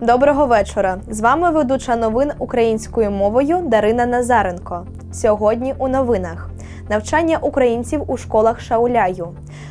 Доброго вечора! З вами ведуча новин українською мовою Дарина Назаренко. Сьогодні у новинах навчання українців у школах Шауляю,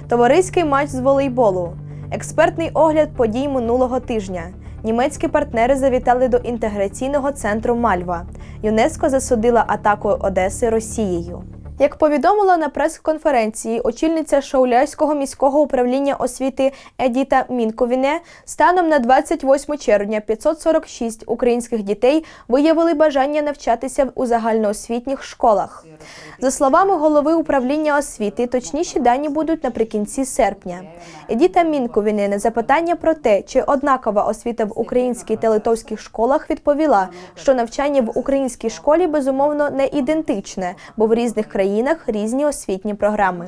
товариський матч з волейболу, експертний огляд подій минулого тижня. Німецькі партнери завітали до інтеграційного центру Мальва. ЮНЕСКО засудила атаку Одеси Росією. Як повідомила на прес-конференції очільниця Шауляйського міського управління освіти Едіта Мінковіне, станом на 28 червня 546 українських дітей виявили бажання навчатися у загальноосвітніх школах. За словами голови управління освіти, точніші дані будуть наприкінці серпня. Едіта Мінковіне на запитання про те, чи однакова освіта в українській та литовських школах, відповіла, що навчання в українській школі безумовно не ідентичне, бо в різних країнах різні освітні програми.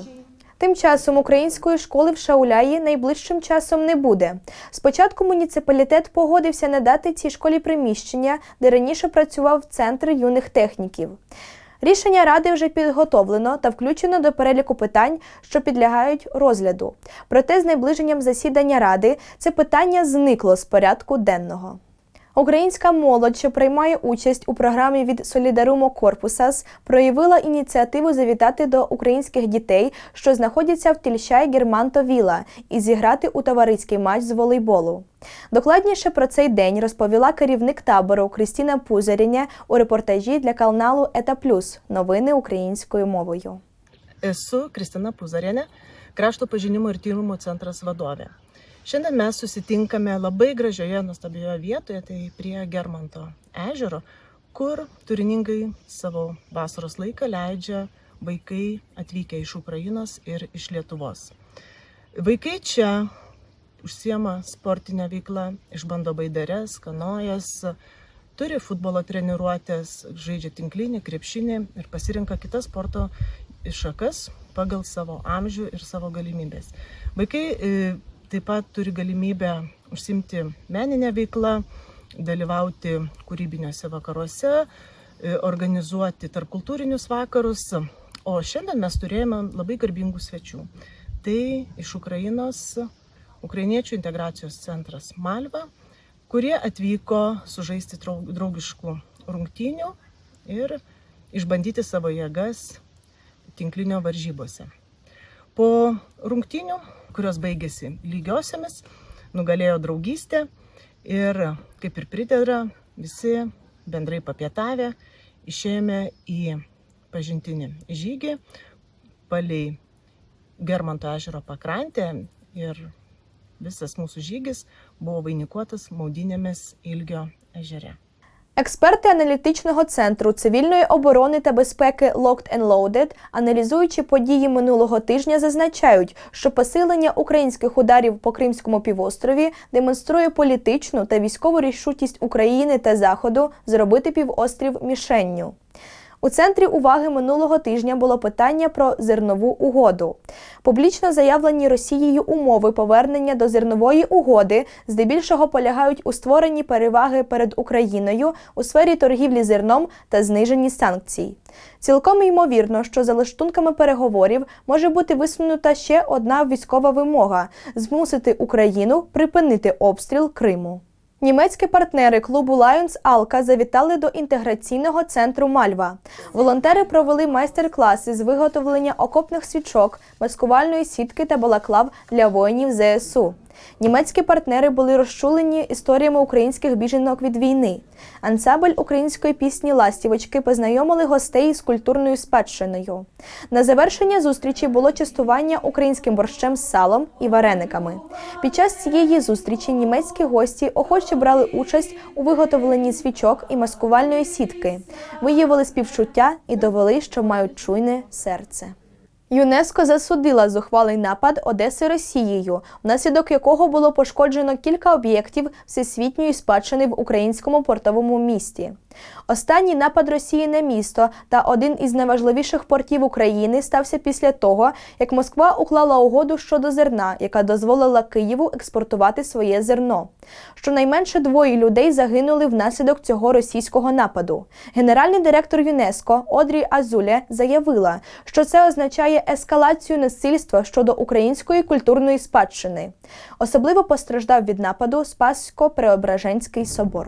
Тим часом української школи в Шауляї найближчим часом не буде. Спочатку муніципалітет погодився надати цій школі приміщення, де раніше працював центр юних техніків. Рішення ради вже підготовлено та включено до переліку питань, що підлягають розгляду. Проте з найближенням засідання ради це питання зникло з порядку денного. Українська молодь, що приймає участь у програмі від Солідарумо Корпусас, проявила ініціативу завітати до українських дітей, що знаходяться в Тільшай Германто Віла, і зіграти у товариський матч з волейболу. Докладніше про цей день розповіла керівник табору Кристіна Пузаріня у репортажі для каналу Ета Плюс новини українською мовою. Kristina Puzarienė, krašto pažinimo ir tyrimų centras vadovė. Šiandien mes susitinkame labai gražioje, nuostabioje vietoje, tai prie Germanto ežero, kur turiningai savo vasaros laiką leidžia vaikai atvykę iš Ukrainos ir iš Lietuvos. Vaikai čia užsiema sportinę veiklą, išbando baidares, kanojas, turi futbolo treniruotės, žaidžia tinklinį, krepšinį ir pasirinka kitas sporto šakas pagal savo amžių ir savo galimybės. Vaikai e, taip pat turi galimybę užsimti meninę veiklą, dalyvauti kūrybiniuose vakaruose, e, organizuoti tarpkultūrinius vakarus. O šiandien mes turėjome labai garbingų svečių. Tai iš Ukrainos Ukrainiečių integracijos centras Malva, kurie atvyko sužaisti draugiškų rungtynių ir išbandyti savo jėgas tinklinio varžybose. Po rungtynių, kurios baigėsi lygiosiamis, nugalėjo draugystė ir, kaip ir pridera, visi bendrai papietavę išėjome į pažintinį žygį palei Germanto ežero pakrantę ir visas mūsų žygis buvo vainikuotas maudynėmis Ilgio ežere. Експерти аналітичного центру цивільної оборони та безпеки Locked and Loaded, аналізуючи події минулого тижня, зазначають, що посилення українських ударів по Кримському півострові демонструє політичну та військову рішучість України та Заходу зробити півострів мішенню. У центрі уваги минулого тижня було питання про зернову угоду. Публічно заявлені Росією умови повернення до зернової угоди здебільшого полягають у створенні переваги перед Україною у сфері торгівлі зерном та зниженні санкцій. Цілком ймовірно, що за лаштунками переговорів може бути висунута ще одна військова вимога змусити Україну припинити обстріл Криму. Німецькі партнери клубу Lions Алка завітали до інтеграційного центру Мальва. Волонтери провели майстер-класи з виготовлення окопних свічок, маскувальної сітки та балаклав для воїнів ЗСУ. Німецькі партнери були розчулені історіями українських біженок від війни. Ансамбль української пісні Ластівочки познайомили гостей з культурною спадщиною. На завершення зустрічі було частування українським борщем з салом і варениками. Під час цієї зустрічі німецькі гості охоче брали участь у виготовленні свічок і маскувальної сітки, виявили співчуття і довели, що мають чуйне серце. ЮНЕСКО засудила зухвалий напад Одеси Росією, внаслідок якого було пошкоджено кілька об'єктів всесвітньої спадщини в українському портовому місті. Останній напад Росії на місто та один із найважливіших портів України стався після того, як Москва уклала угоду щодо зерна, яка дозволила Києву експортувати своє зерно. Щонайменше двоє людей загинули внаслідок цього російського нападу. Генеральний директор ЮНЕСКО Одрі Азуле заявила, що це означає ескалацію насильства щодо української культурної спадщини. Особливо постраждав від нападу Спасько-Преображенський собор.